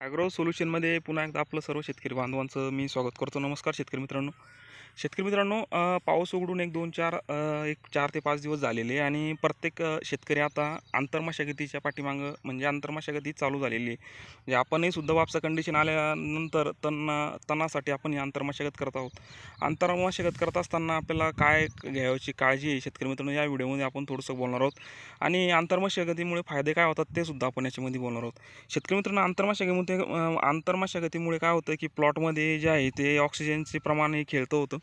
Agro सोल्युशनमध्ये पुन्हा एकदा आपलं सर्व शेतकरी बांधवांचं मी स्वागत करतो. नमस्कार शेतकरी मित्रांनो. शेतकरी मित्रांनो पाऊस उघडून एक दोन चार एक चार ते पाच दिवस झालेले आहे आणि प्रत्येक शेतकरी आता आंतरमशागतीच्या पाठीमागं म्हणजे आंतरमशागती चालू झालेली आहे. म्हणजे आपणही सुद्धा वापसा कंडिशन आल्यानंतर त्यांना तणासाठी आपण ही आंतरमशागत करत आहोत. आंतरमशागत करत असताना आपल्याला काय घ्यायची काळजी आहे शेतकरी मित्रांनो या व्हिडिओमध्ये आपण थोडंसं बोलणार आहोत. आणि आंतरमशागतीमुळे फायदे काय होतात ते सुद्धा आपण याच्यामध्ये बोलणार आहोत. शेतकरी मित्रांनो आंतरमशागतीमध्ये आंतरमशागतीमुळे काय होतं की प्लॉटमध्ये जे आहे ते ऑक्सिजनचे प्रमाण हे खेळतं होतं.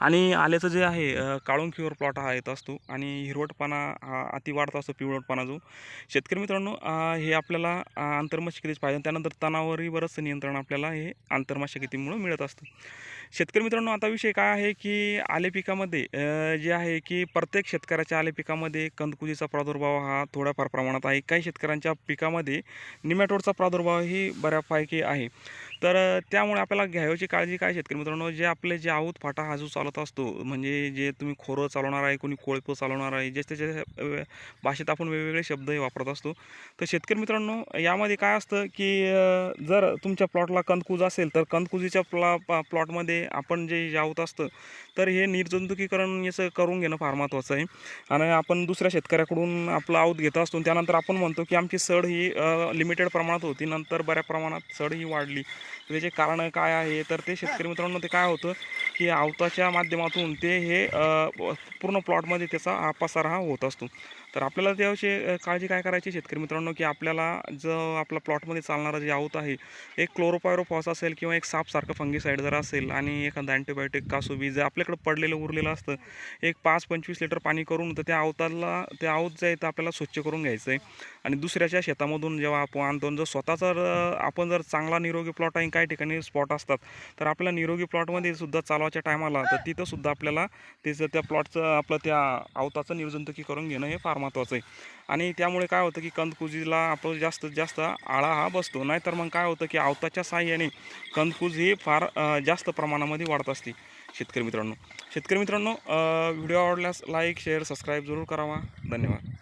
आणि आल्याचं जे आहे अ, काळुंखीवर प्लॉट हा येत असतो आणि हिरवटपणा हा अति वाढता असतो पिवळटपणा जो. शेतकरी मित्रांनो हे आपल्याला अ, पाहिजे त्यानंतर तणावरही बरंचसं नियंत्रण आपल्याला हे आंतरमशागतीमुळं मिळत असतं. शेतकरी मित्रांनो आता विषय काय आहे की आले पिकामध्ये जे आहे की प्रत्येक शेतकऱ्याच्या आले पिकामध्ये कंदकुजीचा प्रादुर्भाव हा थोड्याफार प्रमाणात आहे. काही शेतकऱ्यांच्या पिकामध्ये निमॅटोडचा प्रादुर्भावही बऱ्यापैकी आहे. तर त्यामुळे आपल्याला घ्यावयाची काळजी काय शेतकरी मित्रांनो जे आपले जे आऊत फाटा हा जो चालत असतो म्हणजे जे तुम्ही खोरं चालवणार आहे कोणी कोळपं चालवणार आहे जे त्याच्या भाषेत आपण वेगवेगळे शब्दही वापरत असतो. तर शेतकरी मित्रांनो यामध्ये काय असतं की जर तुमच्या प्लॉटला कंदकुज असेल तर कंदकुजीच्या प्लॉ प्लॉटमध्ये आपण जे जावत असतं तर हे निर्जंतुकीकरण याचं करून घेणं फार महत्त्वाचं आहे. आणि आपण दुसऱ्या शेतकऱ्याकडून आपलं आऊत घेत असतो त्यानंतर आपण म्हणतो की आमची सड ही लिमिटेड प्रमाणात होती. नंतर बऱ्या प्रमाणात सड ही वाढली. त्याचे कारण काय आहे? तर ते शेतकरी मित्रांनो ते काय होतं? की आवताच्या माध्यमातून ते हे पूर्ण प्लॉटमध्ये त्याचा हा पसारा हा होत असतो. तर आपल्याला त्याविषयी काळजी काय करायची शेतकरी मित्रांनो की आपल्याला जो आपला प्लॉटमध्ये चालणारा जे आवत आहे एक क्लोरोपायरोफॉस असेल किंवा एक सापसारखं फंगीसाईड जर असेल आणि एखादा अँटीबायोटिक कासुबी जर आपल्याकडे पडलेलं उरलेलं असतं एक पाच पंचवीस लिटर पाणी करून तर त्या आवताला ते आवत जे आहे ते आपल्याला स्वच्छ करून घ्यायचं आहे आणि दुसऱ्याच्या शेतामधून जेव्हा आपण आणतो जर स्वतः जर आपण जर चांगला निरोगी प्लॉट आणि काही ठिकाणी स्पॉट असतात तर आपल्या निरोगी प्लॉटमध्ये सुद्धा चालवायच्या टायमाला तर तिथं सुद्धा आपल्याला त्याचं त्या प्लॉटचं आपलं त्या अवताचं निर्जंतुकी करून घेणं हे फार महत्त्वाचं आहे. आणि त्यामुळे काय होतं की कंदकुजीला आपलं जास्तीत जास्त आळा हा बसतो. नाहीतर मग काय होतं की अवताच्या साह्याने कंदकुज ही फार जास्त प्रमाणामध्ये वाढत असते शेतकरी मित्रांनो. शेतकरी मित्रांनो व्हिडिओ आवडल्यास लाईक शेअर सबस्क्राईब जरूर करावा. धन्यवाद.